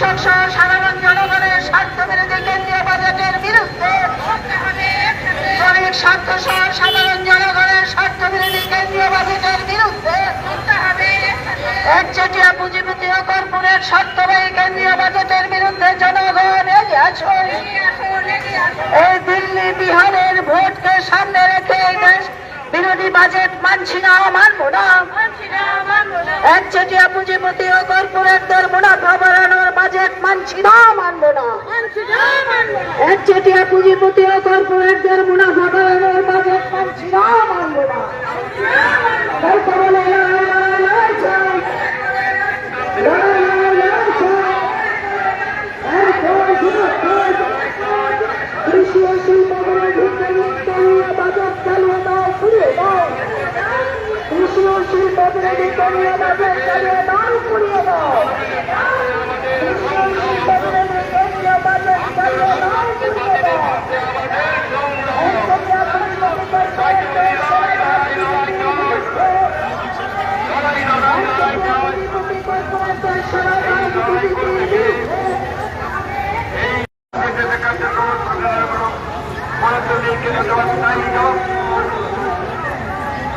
সাধারণ জনগণের স্বার্থ কেন্দ্রীয় বাজেটের বিরুদ্ধে শ্রমিক সাধারণ জনগণের স্বার্থ কেন্দ্রীয় বাজেটের বিরুদ্ধে একচেটিয়া পুঁজিপতি ও কর্পোরেট স্বার্থবাহী কেন্দ্রীয় বাজেটের বিরুদ্ধে জনগণ এগিয়ে এই দিল্লি বিহারের ভোটকে সামনে রেখে দেশ বিরোধী বাজেট মানছি না মানবো না একচেটিয়া পুঁজিপতি ও কর্পোরেটদের মুনাফা বাড়ানোর বাজেট মানছি না মানবো না একচেটিয়া পুঁজিপতি ও কর্পোরেটদের মুনাফা বাড়ানোর বাজেট মানছি না মানবো না তারপরে লড়াই, লড়াই, লড়াই চাই। লড়াই, লড়াই, লড়াই চাই। এরপর সুরক্ষিত কৃষি ও শিল্প বিরোধী বাজেট চালিয়ে দাও ফিরিয়ে দাও কৃষি ও শিল্প বিরোধী কেন্দ্রীয় বাজেট চালিয়ে দাও ফিরিয়ে দাও কৃষি ও শিল্প বিরোধী কেন্দ্রীয় বাজেট চালিয়ে দাও ফিরিয়ে দাও একচেটিয়া পুঁজিপতি কর্পোরেটদের পুঁজিপতি কর্পোরেটদের সেরা রাজনীতির বিরুদ্ধে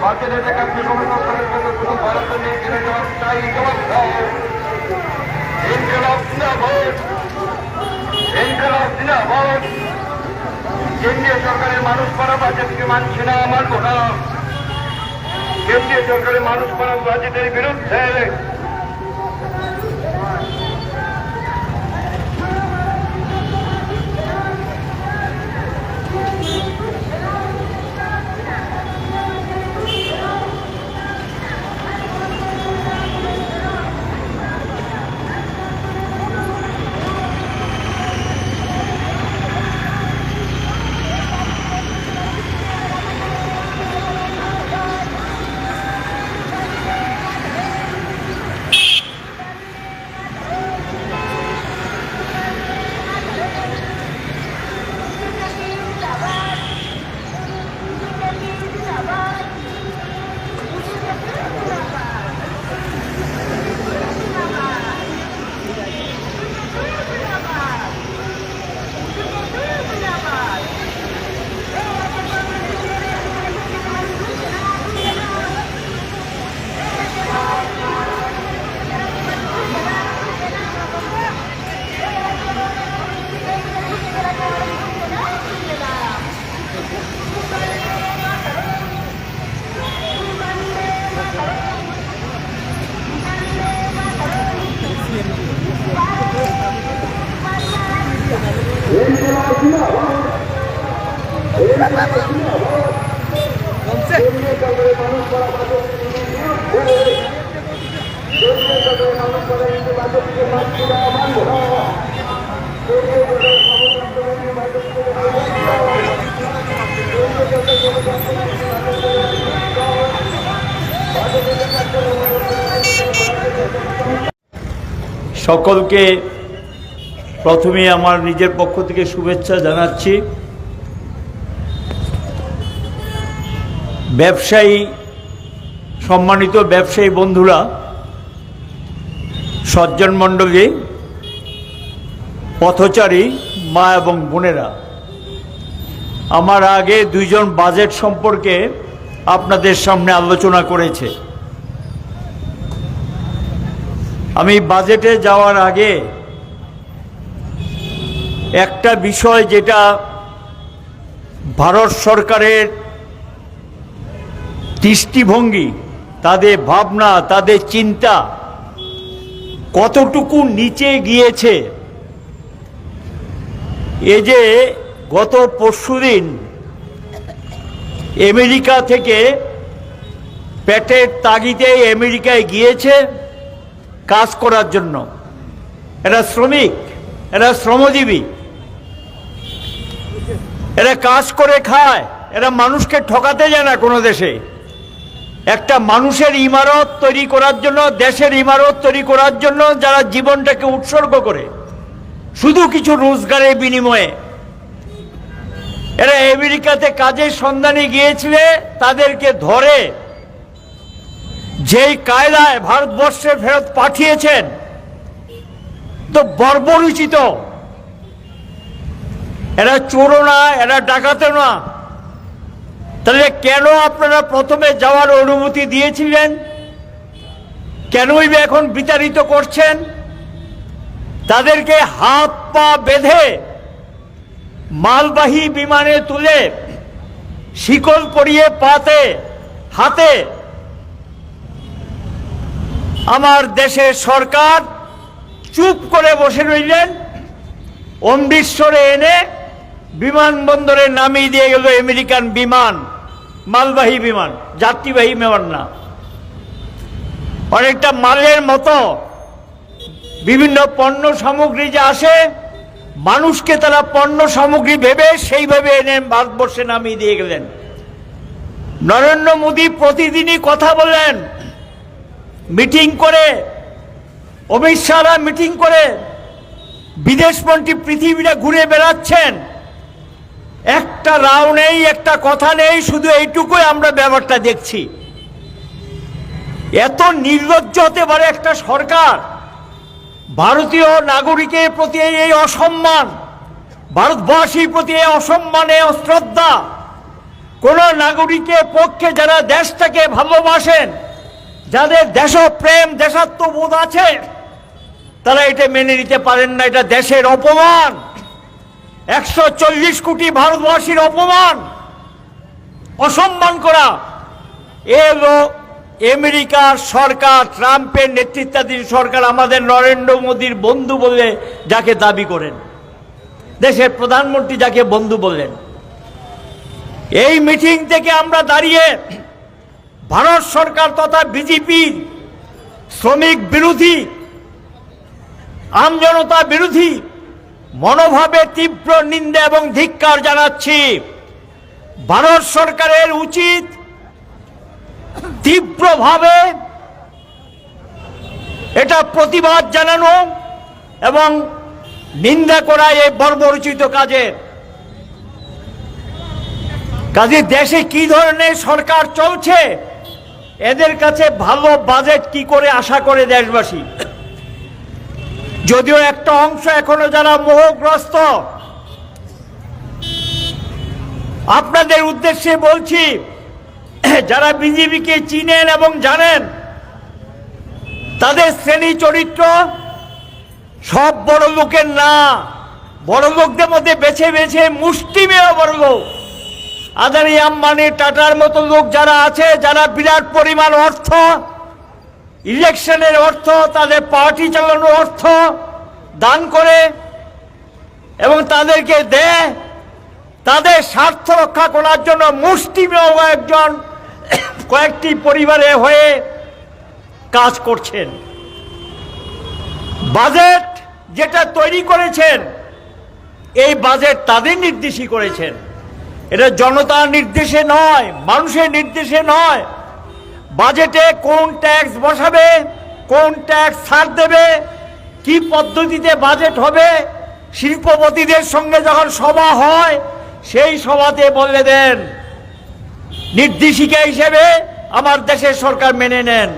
বাচ্চাদের কার্যক্রম কোনো ভারত নিয়ে কিনে জবাব চাই। ইনকলাব জিন্দাবাদ। ইনকলাব জিন্দাবাদ। কেন্দ্রীয় সরকারের মানুষ করা বাজেটকে মানছে না, মানবো না। কেন্দ্রীয় সরকারের মানুষ করা বাজেটের বিরুদ্ধে সকলকে প্রথমে আমার নিজের পক্ষ থেকে শুভেচ্ছা জানাচ্ছি। ব্যবসায়ী সম্মানিত ব্যবসায়ী বন্ধুরা সজ্জন মণ্ডলী, পথচারী মা এবং বোনেরা। আমার আগে দুইজন বাজেট সম্পর্কে আপনাদের সামনে আলোচনা করেছে। আমি বাজেটে যাওয়ার আগে একটা বিষয় যেটা ভারত সরকারের দৃষ্টিভঙ্গি, তাদের ভাবনা, তাদের চিন্তা কতটুকু নিচে গিয়েছে? এ যে গত পরশুদিন আমেরিকা থেকে পেটের তাগিদে আমেরিকায় গিয়েছে কাজ করার জন্য। এরা শ্রমিক, এরা শ্রমজীবী। এরা কাজ করে খায়, এরা মানুষকে ঠকাতে যায় না কোনো দেশে। একটা মানুষের ইমারত তৈরি করার জন্য, দেশের ইমারত তৈরি করার জন্য যারা জীবনটাকে উৎসর্গ করে, শুধু কিছু রোজগারের বিনিময়ে। এরা আমেরিকাতে কাজের সন্ধানে গিয়েছিলে, তাদেরকে ধরে যেই কায়দায় ভারতবর্ষে ফেরত পাঠিয়েছেন। তো বর্বরুচিত। এরা চোরও না, এরা ডাকাতে না। তাহলে কেন আপনারা প্রথমে যাওয়ার অনুমতি দিয়েছিলেন? কেনই এখন বিতাড়িত করছেন? তাদেরকে হাত পা বেঁধে মালবাহী বিমানে তুলে শিকল পরিয়ে পাতে, হাতে আমার দেশের সরকার চুপ করে বসে রইলেন, অমৃতসরে এনে বিমানবন্দরে নামিয়ে দিয়ে গেল আমেরিকান বিমান। মালবাহী বিমান, যাত্রীবাহী বিমান না। অনেকটা মালের মতো বিভিন্ন পণ্য সামগ্রী যে আসে, মানুষকে তারা পণ্য সামগ্রী ভেবে সেইভাবে এনে ভারতবর্ষে নামিয়ে দিয়ে গেলেন। নরেন্দ্র মোদী প্রতিদিনই কথা বলেন মিটিং করে, অমিত শাহরা মিটিং করে বিদেশমন্ত্রী পৃথিবীটা ঘুরে বেড়াচ্ছেন। একটা রাও নেই, একটা কথা নেই, শুধু এইটুকুই আমরা ব্যাপারটা দেখছি। এত নির্লজ্জ হতে পারে একটা সরকার, ভারতীয় নাগরিকের প্রতি এই অসম্মান, ভারতবাসীর প্রতি এই অসম্মানে অশ্রদ্ধা। কোন নাগরিকের পক্ষে যারা দেশটাকে ভালোবাসেন, যাদের দেশপ্রেম, দেশাত্মবোধ আছে, তারা এটা মেনে নিতে পারেন না, এটা দেশের অপমান। একশো চল্লিশ কোটি ভারতবাসীর অপমান, অসম্মান করা এ লোক আমেরিকার সরকার, ট্রাম্পের নেতৃত্বাধীন সরকার আমাদের নরেন্দ্র মোদীর বন্ধু বলে যাকে দাবি করেন। দেশের প্রধানমন্ত্রী যাকে বন্ধু বললেন। এই মিটিং থেকে আমরা দাঁড়িয়ে ভারত সরকার তথা বিজেপির শ্রমিক বিরোধী আমজনতা বিরোধী মনোভাবে তীব্র নিন্দা এবং ধিক্কার জানাচ্ছি। ভারত সরকারের উচিত তীব্রভাবে এটা প্রতিবাদ জানানো এবং নিন্দা করা এই বর্বরচিত কাজের কাজে দেশে কি ধরনের সরকার চলছে? এদের কাছে ভালো বাজেট কি করে আশা করে দেশবাসী? যদিও একটা অংশ এখনও যারা মোহগ্রস্ত, আপনাদের উদ্দেশ্যে বলছি, যারা বিজেপিকে চিনেন এবং জানেন, তাদের শ্রেণি চরিত্র সব বড় লোকের না। বড় লোকদের মধ্যে বেছে বেছে মুষ্টিমেয় বড় লোক। আদানি আম্বানি, টাটার মতো লোক যারা আছে, যারা বিরাট পরিমাণ অর্থ ইলেকশনের অর্থ, তাদের পার্টি চালানোর অর্থ, দান করে এবং তাদেরকে দেয়। তাদের স্বার্থ রক্ষা করার জন্য মুষ্টিমেয় একজন কয়েকটি পরিবারে হয়ে কাজ করছেন। বাজেট যেটা তৈরি করেছেন, এই বাজেট তাদের নির্দেশই করেছেন। এটা জনতার নির্দেশে নয়, মানুষের নির্দেশে নয়। বাজেটে কোন ট্যাক্স বসাবে, কোন ট্যাক্স ছাড় দেবে, কি পদ্ধতিতে বাজেট হবে, শিল্পপতিদের সঙ্গে যখন সভা হয়, সেই সভাতে বলে দেন, নির্দেশিকা হিসেবে আমার দেশের সরকার মেনে নেন।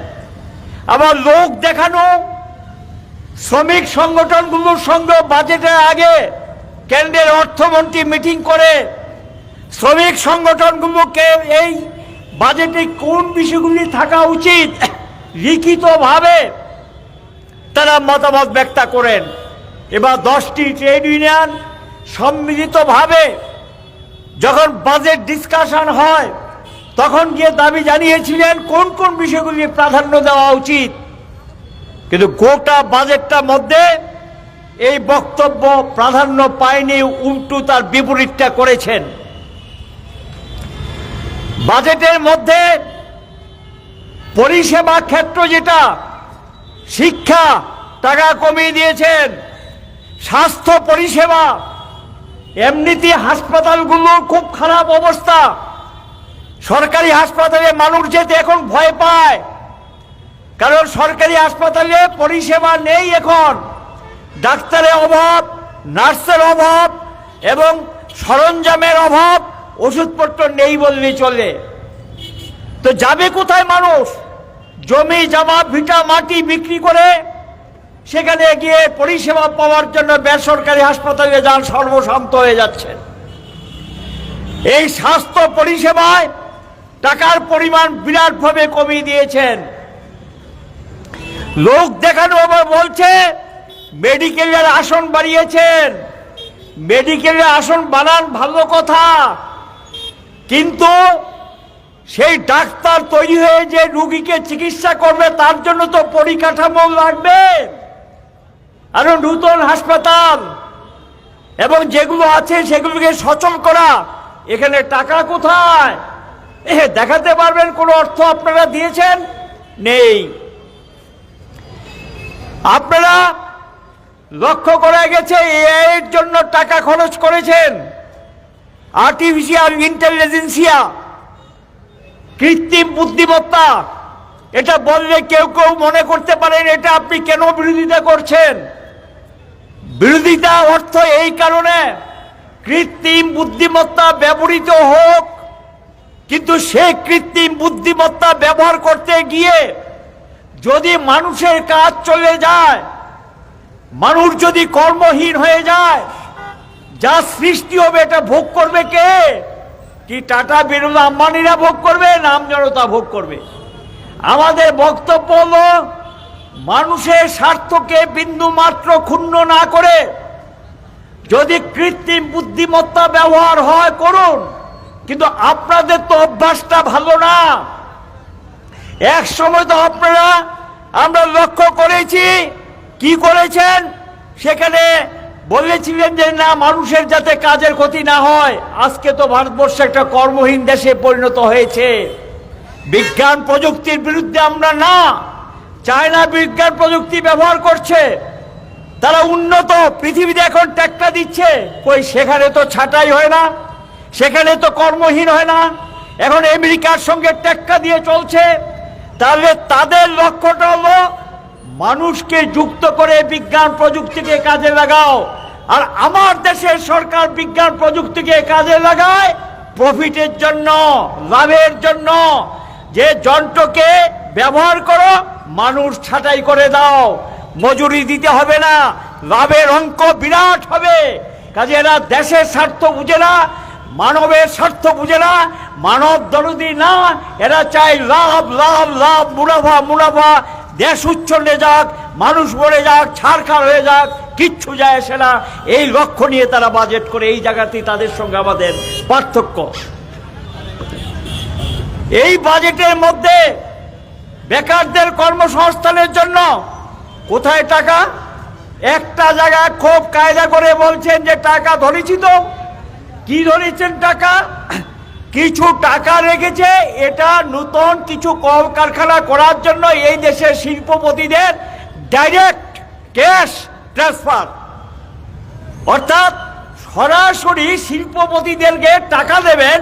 আবার লোক দেখানো, শ্রমিক সংগঠনগুলোর সঙ্গে বাজেটের আগে কেন্দ্রের অর্থমন্ত্রী মিটিং করে, শ্রমিক সংগঠনগুলোকে এই বাজেটে কোন বিষয়গুলি থাকা উচিত? লিখিতভাবে তারা মতামত ব্যক্ত করেন। এবার দশটি ট্রেড ইউনিয়ন সম্মিলিতভাবে যখন বাজেট ডিসকাশন হয়, তখন গিয়ে দাবি জানিয়েছিলেন কোন কোন বিষয়গুলি প্রাধান্য দেওয়া উচিত। কিন্তু গোটা বাজেটটার মধ্যে এই বক্তব্য প্রাধান্য পায়নি, উল্টু তার বিপরীতটা করেছেন। বাজেটের মধ্যে পরিষেবা ক্ষেত্র যেটা, শিক্ষা টাকা কমিয়ে দিয়েছেন, স্বাস্থ্য পরিষেবা, এমনিতে হাসপাতালগুলোর খুব খারাপ অবস্থা। সরকারি হাসপাতালে মানুষ যেতে এখন ভয় পায়। কারণ সরকারি হাসপাতালে পরিষেবা নেই এখন। ডাক্তারের অভাব, নার্সের অভাব এবং সরঞ্জামের অভাব। ওষুধপত্র নেই বললেই চলে। তো যাবে কোথায় মানুষ? জমি, জামা, ভিটা, মাটি বিক্রি করে সেখানে গিয়ে পরিষেবা পাওয়ার জন্য বেসরকারি হাসপাতালে যান, সর্বশান্ত হয়ে যাচ্ছেন। এই স্বাস্থ্য পরিষেবায় টাকার পরিমাণ বিরাটভাবে কমিয়ে দিয়েছেন। লোক দেখানো আবার বলছে, মেডিকেলের আসন বাড়িয়েছেন। মেডিকেলের আসন বানান ভালো কথা। কিন্তু সেই ডাক্তার তৈরি হয়ে যে রুগীকে চিকিৎসা করবে, তার জন্য তো পরিকাঠামো লাগবে। আরও নূতন হাসপাতাল এবং যেগুলো আছে সেগুলোকে সচল করা। এখানে টাকা কোথায়? এ, দেখাতে পারবেন, কোনো অর্থ আপনারা দিয়েছেন? নেই। আপনারা লক্ষ্য করা গেছে এর জন্য টাকা খরচ করেছেন। আর্টিফিশিয়াল ইন্টেলিজেন্সিয়া কৃত্রিম বুদ্ধিমত্তা, এটা বললে কেউ কেউ মনে করতে পারেন এটা আপনি কেন বিরোধিতা করছেন? বিরোধিতা অর্থ এই কারণে কৃত্রিম বুদ্ধিমত্তা ব্যবহৃত হোক, কিন্তু সে কৃত্রিম বুদ্ধিমত্তা ব্যবহার করতে গিয়ে যদি মানুষের কাজ চলে যায়, মানুষ যদি কর্মহীন হয়ে যায় যা সৃষ্টি হবে এটা ভোগ করবে কে? কি টাটা বিরলা আম্বানিরা ভোগ করবে নাম জনতা ভোগ করবে? আমাদের বক্তব্য হলো, মানুষের স্বার্থকে বিন্দু মাত্র ক্ষুণ্ণ না করে যদি কৃত্রিম বুদ্ধিমত্তা ব্যবহার হয়, করুন। কিন্তু আপনাদের তো অভ্যাসটা ভালো না। এক সময় তো আপনারা, আমরা লক্ষ্য করেছি, কি করেছেন? সেখানে বলেছিলেন যে না, মানুষের যাতে কাজের ক্ষতি না হয়, আজকে তো ভারতবর্ষ একটা কর্মহীন দেশে পরিণত হয়েছে। বিজ্ঞান প্রযুক্তির বিরুদ্ধে আমরা না, চায়না বিজ্ঞান প্রযুক্তি ব্যবহার করছে, তারা উন্নত, পৃথিবীতে এখন ট্যাক্কা দিচ্ছে, কই সেখানে তো ছাঁটাই হয় না, সেখানে তো কর্মহীন হয় না, এখন আমেরিকার সঙ্গে ট্যাক্কা দিয়ে চলছে, তাহলে তাদের লক্ষ্যটা হলো মানুষকে যুক্ত করে বিজ্ঞান প্রযুক্তিকে কাজে লাগাও। আর আমার দেশের সরকার বিজ্ঞান প্রযুক্তিকে কাজে লাগায় প্রফিটের জন্য, লাভের জন্য। যে যন্ত্রকে ব্যবহার করো, মানুষ ছাঁটাই করে দাও। মজুরি দিতে হবে না, লাভের অঙ্ক বিরাট হবে। কাজে এরা দেশের স্বার্থ বুঝে না, মানবের স্বার্থ বুঝে না, মানব দরদি না। এরা চায় লাভ লাভ লাভ, মুনাফা মুনাফা। দেশ উচ্ছন্নে যাক, মানুষ মরে যাক ছাড়খার হয়ে যাক, কিচ্ছু যায় আসে না। এই লক্ষ্য নিয়ে তারা বাজেট করে, এই জায়গাতেই তাদের সঙ্গে আমাদের পার্থক্য। এই বাজেটের মধ্যে বেকারদের কর্মসংস্থানের জন্য কোথায় টাকা? একটা জায়গায় খুব কায়দা করে বলছেন যে টাকা ধরেছি তো। কি ধরেছেন টাকা? কিছু টাকা রেখেছে, এটা নতুন কিছু কলকারখানা করার জন্য এই দেশের শিল্পপতিদের ডাইরেক্ট ক্যাশ ট্রান্সফার অর্থাৎ সরাসরি শিল্পপতিদেরকে টাকা দেবেন,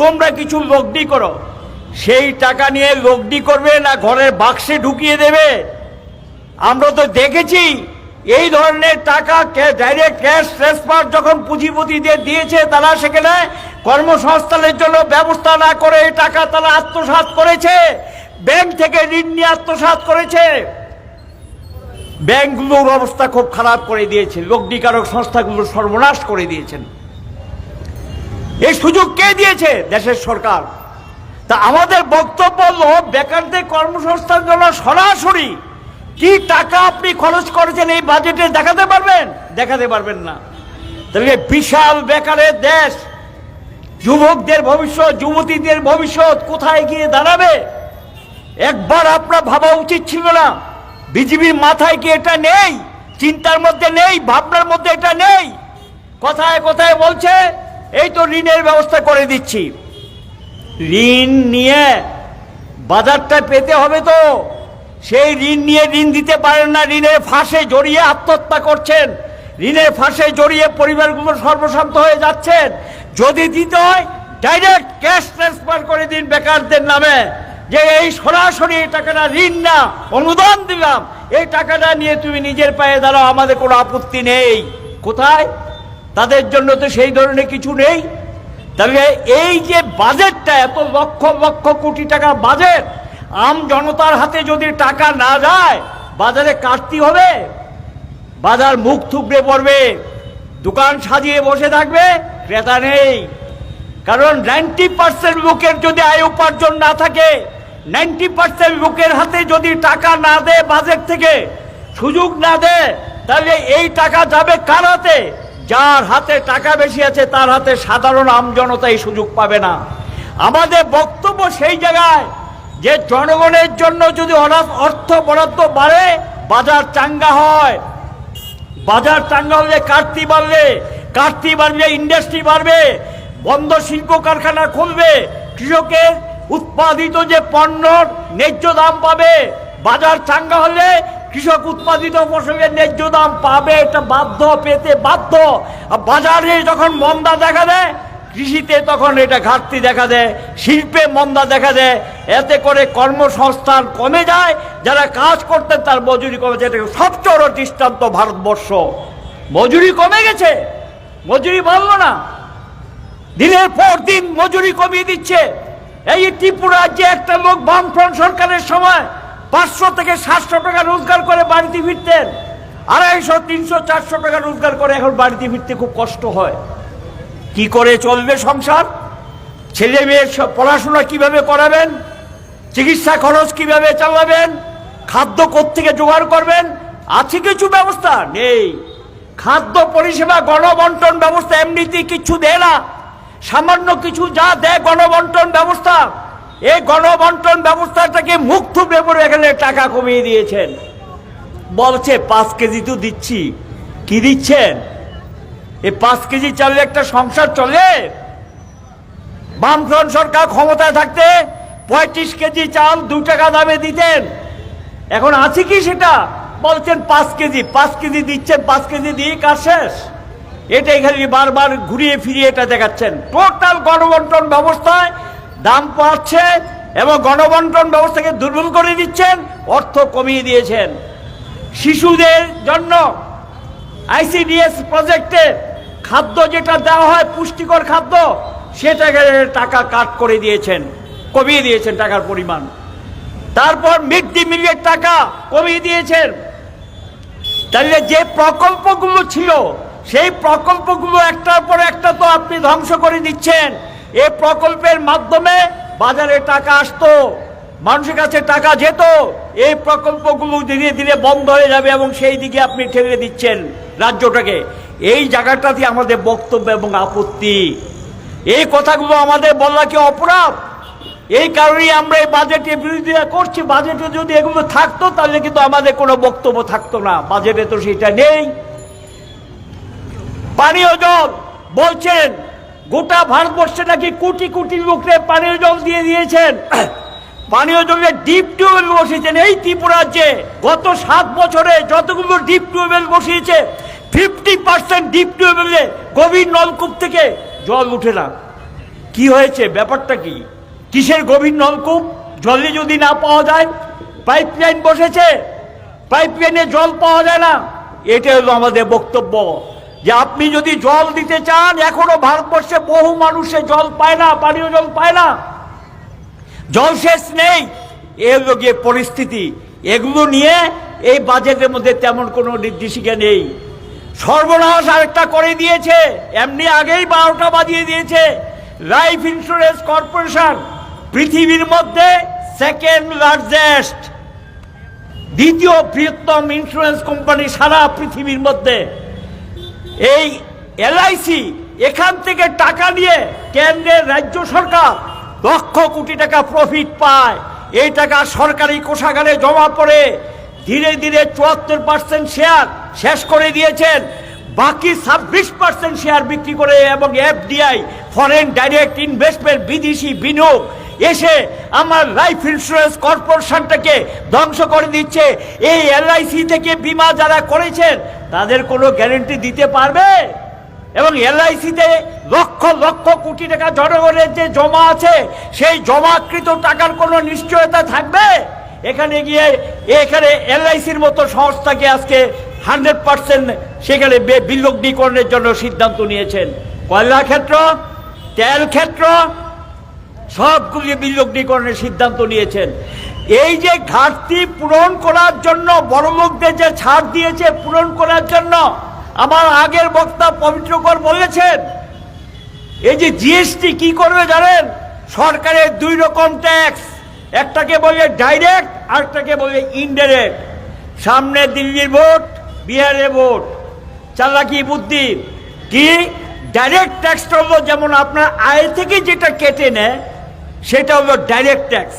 তোমরা কিছু লগ্নি করো। সেই টাকা নিয়ে লগ্নি করবে না, ঘরের বাক্সে ঢুকিয়ে দেবে। আমরা তো দেখেছি এই ধরনের টাকা ডাইরেক্ট ক্যাশ ট্রান্সফার যখন পুঁজিপতিদের দিয়েছে তারা সেখানে কর্মসংস্থানের জন্য ব্যবস্থা না করে এই টাকা তারা আত্মসাৎ করেছে। ব্যাংক থেকে ঋণ নিয়ে আত্মসাৎ করেছে। ব্যাংকগুলোর অবস্থা খুব খারাপ করে দিয়েছে। লগ্নিকারক সংস্থাগুলো সর্বনাশ করে দিয়েছেন। এই সুযোগ কে দিয়েছে? দেশের সরকার। তা আমাদের বক্তব্য হলো বেকারদের কর্মসংস্থান জন্য সরাসরি কি টাকা আপনি খরচ করেছেন এই বাজেটে দেখাতে পারবেন? দেখাতে পারবেন না। তাহলে বিশাল বেকারের দেশ। যুবকদের ভবিষ্যৎ, যুবতীদের ভবিষ্যৎ কোথায় গিয়ে দাঁড়াবে? একবার আপনার ভাবা উচিত ছিল না। বিজেপির মাথায় কি এটা নেই? চিন্তার মধ্যে নেই? ভাবনার মধ্যে এটা নেই? কথায় কথায় বলছে, এই তো ঋণের ব্যবস্থা করে দিচ্ছি। ঋণ নিয়ে বাজারটা পেতে হবে তো। সেই ঋণ নিয়ে ঋণ দিতে পারেন না। ঋণের ফাঁসে জড়িয়ে আত্মহত্যা করছেন। ঋণের ফাঁসে জড়িয়ে পরিবারগুলো সর্বশান্ত হয়ে যাচ্ছেন। যদি দিতে হয় ডাইরেক্ট ক্যাশ ট্রান্সফার করে দিন বেকারদের নামে। যে এই সরাসরি এই টাকাটা ঋণ না, অনুদান দিলাম, এই টাকাটা নিয়ে তুমি নিজের পায়ে দাঁড়াও, আমাদের কোনো আপত্তি নেই। কোথায়? তাদের জন্য তো সেই ধরনের কিছু নেই। তাহলে এই যে বাজেটটা, এত লক্ষ লক্ষ কোটি টাকার বাজেট আম জনতার হাতে যদি টাকা না যায়, বাজারে কাটতি হবে। বাজার মুখ থুবড়ে পড়বে। দোকান সাজিয়ে বসে থাকবে, ক্রেতা নেই। কারণ নাইনটি পার্সেন্ট লোকের যদি আয় উপার্জন না থাকে, নাইনটি পার্সেন্ট লোকের হাতে যদি টাকা না দেয় বাজেট থেকে, সুযোগ না দেয়, তাহলে এই টাকা যাবে কার হাতে? যার হাতে টাকা বেশি আছে, তার হাতে সাধারণ আমজনতা এই সুযোগ পাবে না। আমাদের বক্তব্য সেই জায়গায় যে জনগণের জন্য যদি অনাথ অর্থ বরাদ্দ বাড়ে, বাজার চাঙ্গা হয়। বাজার চাঙ্গা হলে কাটতি বাড়লে কাটতি বাড়লে ইন্ডাস্ট্রি বাড়বে, বন্ধ শিল্প কারখানা খুলবে, কৃষকের উৎপাদিত যে পণ্য ন্যায্য দাম পাবে, বাজার চাঙ্গা হলে কৃষক উৎপাদিত ফসলের ন্যায্য দাম পাবে, এটা বাধ্য পেতে বাধ্য। বাজারে যখন মন্দা দেখা দেয় কৃষিতে তখন এটা ঘাটতি দেখা দেয়, শিল্পে মন্দা দেখা দেয়, এতে করে কর্মসংস্থান কমে যায়, যারা কাজ করতেন তার মজুরি কমে যায়। এটা সবচেয়ে বড় দৃষ্টান্ত ভারতবর্ষ। মজুরি কমে গেছে, মজুরি বাড়লো না। দিনের পর দিন মজুরি কমিয়ে দিচ্ছে। এই ত্রিপুরা যে একটা লোক বামফ্রন্ট সরকারের সময় পাঁচশো থেকে সাতশো টাকা রোজগার করে বাড়িতে ফিরতেন। আড়াইশো, তিনশো, চারশো টাকা রোজগার করে এখন বাড়িতে ফিরতে খুব কষ্ট হয়। কি করে চলবে সংসার? ছেলে মেয়ের পড়াশোনা কীভাবে করাবেন? চিকিৎসা খরচ কীভাবে চালাবেন? খাদ্য থেকে জোগাড় করবেন? আছে কিছু ব্যবস্থা? নেই। খাদ্য পরিষেবা গণবন্টন ব্যবস্থা এমনিতেই কিছু দেয় না। সামান্য কিছু যা দেয় গণবন্টন ব্যবস্থা। এই গণবন্টন ব্যবস্থাটাকে মুখ থুপড়ে পড়ে এখানে টাকা কমিয়ে দিয়েছেন। বলছে, পাঁচ কেজি তো দিচ্ছি। কি দিচ্ছেন? এই পাঁচ কেজি চালে একটা সংসার চলে? বামফ্রন্ট সরকার ক্ষমতায় থাকতে পঁয়ত্রিশ কেজি চাল দু টাকা দামে দিতেন। এখন আছে কি সেটা? বলছেন পাঁচ কেজি পাঁচ কেজি দিচ্ছেন, পাঁচ কেজি দিয়ে কাজ শেষ। এটাই খালি বারবার ঘুরিয়ে ফিরিয়ে এটা দেখাচ্ছেন। টোটাল গণবন্টন ব্যবস্থায় দাম পাচ্ছে এবং গণবন্টন ব্যবস্থাকে দুর্বল করে দিচ্ছেন, অর্থ কমিয়ে দিয়েছেন। শিশুদের জন্য আইসিডিএস প্রজেক্টে খাদ্য যেটা দেওয়া হয়, পুষ্টিকর খাদ্য, সেটাকে টাকা কাট করে দিয়েছেন, কমিয়ে দিয়েছেন টাকার পরিমাণ। তারপর মিড ডে মিলের টাকা কমিয়ে দিয়েছেন। তাহলে যে প্রকল্পগুলো ছিল, সেই প্রকল্পগুলো একটার পর একটা তো আপনি ধ্বংস করে দিচ্ছেন। এ প্রকল্পের মাধ্যমে বাজারে টাকা আসতো, মানুষের কাছে টাকা যেত, এই প্রকল্পগুলো ধীরে ধীরে বন্ধ হয়ে যাবে এবং সেই দিকে আপনি ঠেলে দিচ্ছেন রাজ্যটাকে। এই জায়গাটাতে আমাদের বক্তব্য এবং আপত্তি। এই কথাগুলো আমাদের বলা কি অপরাধ? এই কারণেই আমরা এই বাজেটের বিরোধিতা করছি। বাজেটে যদি এগুলো থাকতো, তাহলে কিন্তু আমাদের কোনো বক্তব্য থাকতো না। বাজেটে তো সেটা নেই। পানীয় জল বলছেন, গোটা ভারতবর্ষে নাকি কোটি কোটি লোককে পানীয় জল দিয়ে দিয়েছেন। পানীয় জলের ডিপ টিউবওয়েল বসিয়েছেন এই ত্রিপুরাজ্যে গত সাত বছরে যতগুলো ডিপ টিউবওয়েল বসিয়েছে ফিফটি পার্সেন্ট ডিপ টিউবওয়েলে গভীর নলকূপ থেকে জল উঠে না। কি হয়েছে? ব্যাপারটা কি? কিসের গভীর নলকূপ? জলে যদি না পাওয়া যায় পাইপ লাইন বসেছে। পাইপ লাইনে জল পাওয়া যায় না। এটা হলো আমাদের বক্তব্য। যে আপনি যদি জল দিতে চান, এখনও ভারতবর্ষে বহু মানুষে জল পায় না, পানীয় জল পায় না। জলসেচ নেই। এ হলো গিয়ে পরিস্থিতি। এগুলো নিয়ে এই বাজেটের মধ্যে তেমন কোনো নির্দেশিকা নেই। সর্বনাশ আরেকটা করে দিয়েছে। এমনি আগেই বারোটা বাজিয়ে দিয়েছে। লাইফ ইন্স্যুরেন্স কর্পোরেশন পৃথিবীর মধ্যে সেকেন্ড লার্জেস্ট দ্বিতীয় বৃহত্তম ইন্স্যুরেন্স কোম্পানি সারা পৃথিবীর মধ্যে। এই এলআইসি এখান থেকে টাকা নিয়ে কেন্দ্রের রাজ্য সরকার লক্ষ কোটি টাকা প্রফিট পায়। এই টাকা সরকারি কোষাগারে জমা পড়ে। ধীরে ধীরে চুয়াত্তর পার্সেন্ট শেয়ার শেষ করে দিয়েছেন। বাকি ছাব্বিশ পার্সেন্ট শেয়ার বিক্রি করে এবং এফডিআই ফরেন ডাইরেক্ট ইনভেস্টমেন্ট বিদেশি বিনিয়োগ এসে আমার লাইফ ইন্স্যুরেন্স কর্পোরেশনটাকে ধ্বংস করে দিচ্ছে। এই এলআইসি থেকে বিমা যারা করেছেন, তাদের কোনো গ্যারেন্টি দিতে পারবে? এবং এলআইসিতে লক্ষ লক্ষ কোটি টাকা জনগণের যে জমা আছে, সেই জমাকৃত টাকার কোনো নিশ্চয়তা থাকবে? এখানে গিয়ে, এখানে এলআইসির মতো সংস্থাকে আজকে হান্ড্রেড পার্সেন্ট সেখানে বিলগ্নীকরণের জন্য সিদ্ধান্ত নিয়েছেন। কয়লা ক্ষেত্র, তেল ক্ষেত্র, সবগুলি বিলগ্নীকরণের সিদ্ধান্ত নিয়েছেন। এই যে ঘাটতি পূরণ করার জন্য, বড় লোকদের যে ছাড় দিয়েছে পূরণ করার জন্য, আমার আগের বক্তা পবিত্রকর বলেছেন, এই যে জিএসটি কি করবে জানেন? সরকারের দুই রকম ট্যাক্স। একটাকে বলে ডাইরেক্ট আরেকটাকে বলে ইনডাইরেক্ট সামনে দিল্লির ভোট, বিহারের ভোট। চালাকি বুদ্ধি। কি? ডাইরেক্ট ট্যাক্সটা হলো যেমন আপনার আয় থেকে যেটা কেটে নেয়, সেটা হলো ডাইরেক্ট ট্যাক্স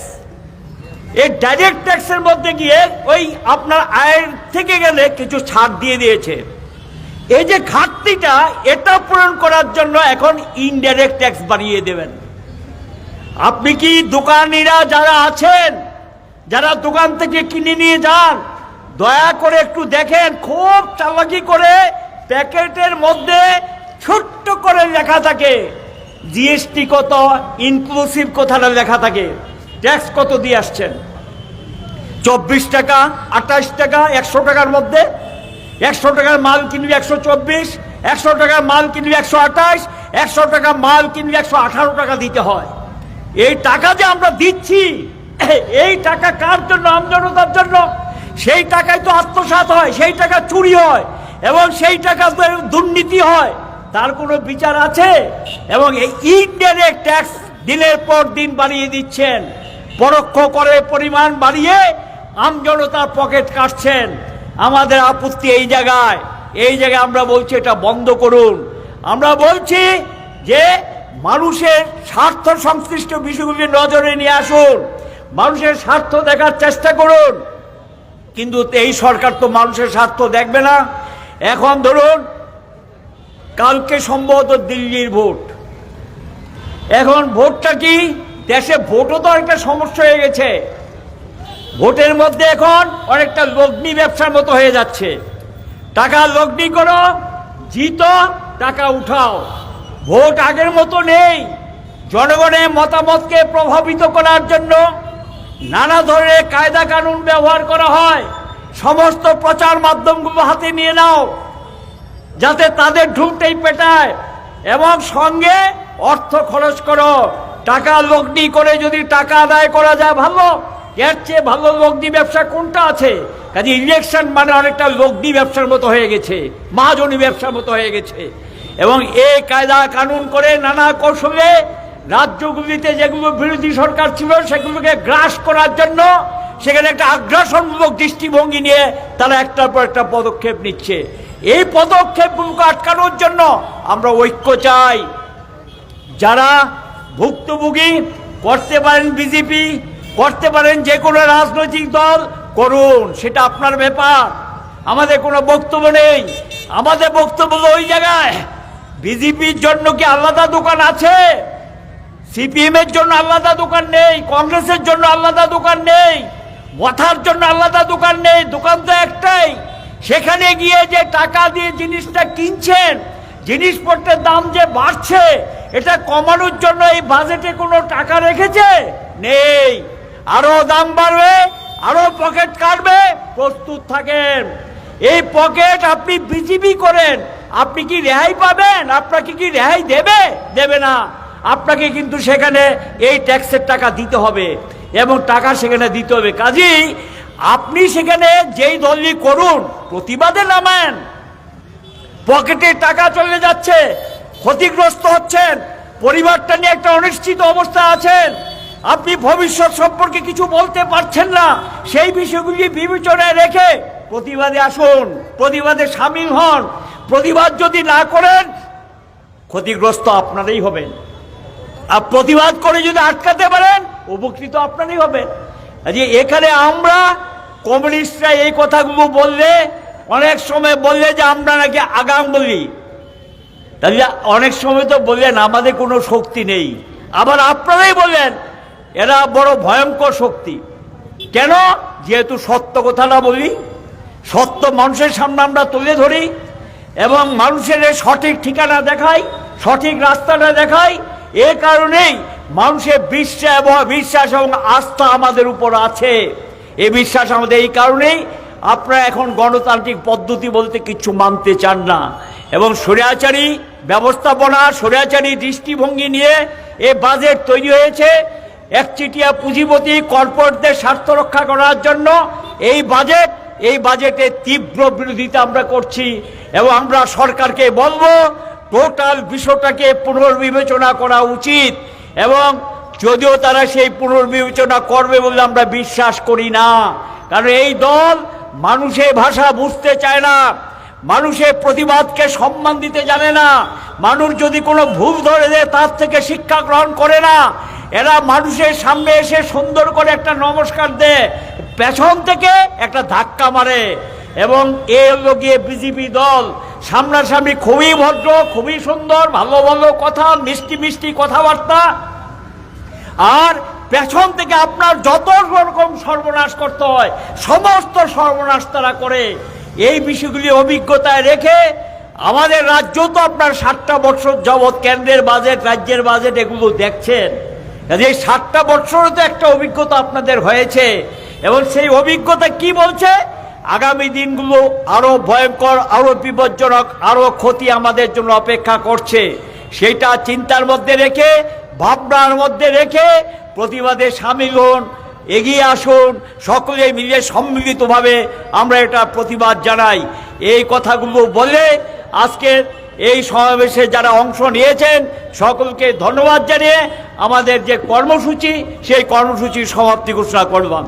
এই ডাইরেক্ট ট্যাক্সের মধ্যে গিয়ে ওই আপনার আয়ের থেকে গেলে কিছু ছাড় দিয়ে দিয়েছে। এই যে ঘাটতিটা, এটা পূরণ করার জন্য এখন ইনডাইরেক্ট ট্যাক্স বাড়িয়ে দেবেন। আপনি কি দোকানিরা যারা আছেন, যারা দোকান থেকে কিনে নিয়ে যান, দয়া করে একটু দেখেন, খুব চালাকি করে প্যাকেটের মধ্যে ছোট্ট করে লেখা থাকে। জিএসটি কত ইনক্লুসিভ কথাটা লেখা থাকে। ট্যাক্স কত দিয়ে আসছেন? চব্বিশ টাকা, আঠাশ টাকা, একশো টাকার মধ্যে। একশো টাকার মাল কিনবি একশো চব্বিশ, একশো টাকার মাল কিনবি একশো আঠাশ, একশো টাকা মাল কিনবি একশো আঠারো টাকা দিতে হয়। এই টাকা যে আমরা দিচ্ছি, এই টাকা কার জন্য আমজনতার জন্য? সেই টাকায় তো আত্মসাৎ হয়, সেই টাকা চুরি হয়, এবং সেই টাকা দুর্নীতি হয়। তার কোনো বিচার আছে? এবং এই ইনডাইরেক্ট ট্যাক্স দিনের পর দিন বাড়িয়ে দিচ্ছেন। পরোক্ষ করে পরিমাণ বাড়িয়ে আমজনতার পকেট কাটছেন। আমাদের আপত্তি এই জায়গায়। এই জায়গায় আমরা বলছি এটা বন্ধ করুন। আমরা বলছি যে মানুষের স্বার্থ সংশ্লিষ্ট বিষয়গুলি নজরে নিয়ে আসুন। মানুষের স্বার্থ দেখার চেষ্টা করুন। কিন্তু এই সরকার তো মানুষের স্বার্থ দেখবে না। এখন ধরুন, কালকে সম্ভবত দিল্লির ভোট। এখন ভোটটা কি? দেশে ভোটও তো একটা সমস্যা হয়ে গেছে। ভোটের মধ্যে এখন অনেকটা লগ্নি ব্যবসার মতো হয়ে যাচ্ছে। টাকা লগ্নি করো, জিত, টাকা উঠাও। ভোট আগের মতো নেই। জনগণের মতামতকে প্রভাবিত করার জন্য নানা ধরনের কায়দা কানুন ব্যবহার করা হয়। সমস্ত প্রচার মাধ্যমগুলো হাতে নিয়ে নাও, যাতে তাদের ঢুকতেই পেটায় এবং সঙ্গে অর্থ খরচ করো। টাকা লগ্নি করে যদি টাকা আদায় করা যায় ভালো, এর চেয়ে ভালো লগ্নি ব্যবসা কোনটা আছে? কাজে ইলেকশন মানে অনেকটা লগ্নি ব্যবসার মতো হয়ে গেছে, মহাজনী ব্যবসার মতো হয়ে গেছে। এবং এ কায়দা কানুন করে নানা কৌশলে রাজ্যগুলিতে যেগুলো বিরোধী সরকার ছিল, সেগুলোকে গ্রাস করার জন্য সেখানে একটা আগ্রাসনমূলক দৃষ্টিভঙ্গি নিয়ে তারা একটার পর একটা পদক্ষেপ নিচ্ছে। এই পদক্ষেপগুলোকে আটকানোর জন্য আমরা ঐক্য চাই। যারা ভুক্তভোগী, করতে পারেন বিজেপি, করতে পারেন যে কোনো রাজনৈতিক দল, করুন, সেটা আপনার ব্যাপার। আমাদের কোনো বক্তব্য নেই। আমাদের বক্তব্য ওই জায়গায় বিজেপির জন্য কি আলাদা দোকান আছে? সিপিএম এর জন্য আলাদা দোকান নেই, কংগ্রেসের জন্য আলাদা দোকান নেই, মথার জন্য আলাদা দোকান নেই, দোকান তো একটাই। সেখানে গিয়ে যে টাকা দিয়ে জিনিসটা কিনছেন জিনিসপত্রের দাম যে বাড়ছে, এটা কমানোর জন্য এই বাজেটে কোনো টাকা রেখেছে? নেই। আরও দাম বাড়বে, আরও পকেট কাটবে, প্রস্তুত থাকেন। এই পকেট আপনি বিজিবি করেন। আপনি কি রেহাই পাবেন? আপনাকে কি রেহাই দেবে? দেবে না। আপনাকে কিন্তু সেখানে এই ট্যাক্সের টাকা দিতে হবে এবং টাকা সেখানে দিতে হবে। কাজেই আপনি সেখানে যেই দলই করুন, প্রতিবাদে নামেন। পকেটে টাকা চলে যাচ্ছে, ক্ষতিগ্রস্ত হচ্ছেন, পরিবারটা নিয়ে একটা অনিশ্চিত অবস্থা আছেন। আপনি ভবিষ্যৎ সম্পর্কে কিছু বলতে পারছেন না। সেই বিষয়গুলি বিবেচনায় রেখে প্রতিবাদে আসুন, প্রতিবাদে সামিল হন। প্রতিবাদ যদি না করেন, ক্ষতিগ্রস্ত আপনারাই হবেন। আর প্রতিবাদ করে যদি আটকাতে পারেন, উপকৃত আপনারই হবেন। যে এখানে আমরা কমিউনিস্টরা এই কথাগুলো বললে, অনেক সময় বললে যে আমরা নাকি আগাম বলি। তাহলে অনেক সময় তো বললেন, আমাদের কোনো শক্তি নেই। আবার আপনারাই বললেন এরা বড় ভয়ঙ্কর শক্তি। কেন? যেহেতু সত্য কথা না বলি, সত্য মানুষের সামনে আমরা তুলে ধরি এবং মানুষের সঠিক ঠিকানা দেখাই, সঠিক রাস্তাটা দেখাই, এ কারণেই মানুষের বিশ্বাস এবং বিশ্বাস এবং আস্থা আমাদের উপর আছে। এ বিশ্বাস আমাদের এই কারণেই আপনারা এখন গণতান্ত্রিক পদ্ধতি বলতে কিছু মানতে চান না এবং স্বৈরাচারী ব্যবস্থাপনা, স্বৈরাচারী দৃষ্টিভঙ্গি নিয়ে এ বাজেট তৈরি হয়েছে। একচিটিয়া পুঁজিপতি কর্পোরেটদের স্বার্থ রক্ষা করার জন্য এই বাজেট, এই বাজেটে তীব্র বিরোধিতা আমরা করছি এবং আমরা সরকারকে বলব, টোটাল বিষয়টাকে পুনর্বিবেচনা করা উচিত এবং যদিও তারা সেই পুনর্বিবেচনা করবে বলে আমরা বিশ্বাস করি না। কারণ এই দল মানুষের ভাষা বুঝতে চায় না, মানুষের প্রতিবাদকে সম্মান দিতে জানে না, মানুষ যদি কোনো ভুল ধরে দেয় তার থেকে শিক্ষা গ্রহণ করে না এরা মানুষের সামনে এসে সুন্দর করে একটা নমস্কার দেয়। পেছন থেকে একটা ধাক্কা মারে এবং এ হলো গিয়ে বিজেপি দল। সামনাসামনি খুবই ভদ্র, খুবই সুন্দর, ভালো ভালো কথা, মিষ্টি মিষ্টি কথাবার্তা। আর পেছন থেকে আপনার যত রকম সর্বনাশ করতে হয়, সমস্ত সর্বনাশ তারা করে। এই বিষয়গুলি অভিজ্ঞতায় রেখে আমাদের রাজ্য তো আপনার ষাটটা বছর যাবৎ কেন্দ্রের বাজেট রাজ্যের বাজেট এগুলো দেখছেন। এই ষাটটা বছরও তো একটা অভিজ্ঞতা আপনাদের হয়েছে। এবং সেই অভিজ্ঞতা কি বলছে? আগামী দিনগুলো আরও ভয়ঙ্কর, আরও বিপজ্জনক, আরও ক্ষতি আমাদের জন্য অপেক্ষা করছে। সেটা চিন্তার মধ্যে রেখে, ভাবনার মধ্যে রেখে প্রতিবাদে সামিল হন, এগিয়ে আসুন, সকলে মিলে সম্মিলিতভাবে আমরা এটা প্রতিবাদ জানাই। এই কথাগুলো বলে আজকের এই সমাবেশে যারা অংশ নিয়েছেন, সকলকে ধন্যবাদ জানিয়ে আমাদের যে কর্মসূচি, সেই কর্মসূচির সমাপ্তি ঘোষণা করলাম।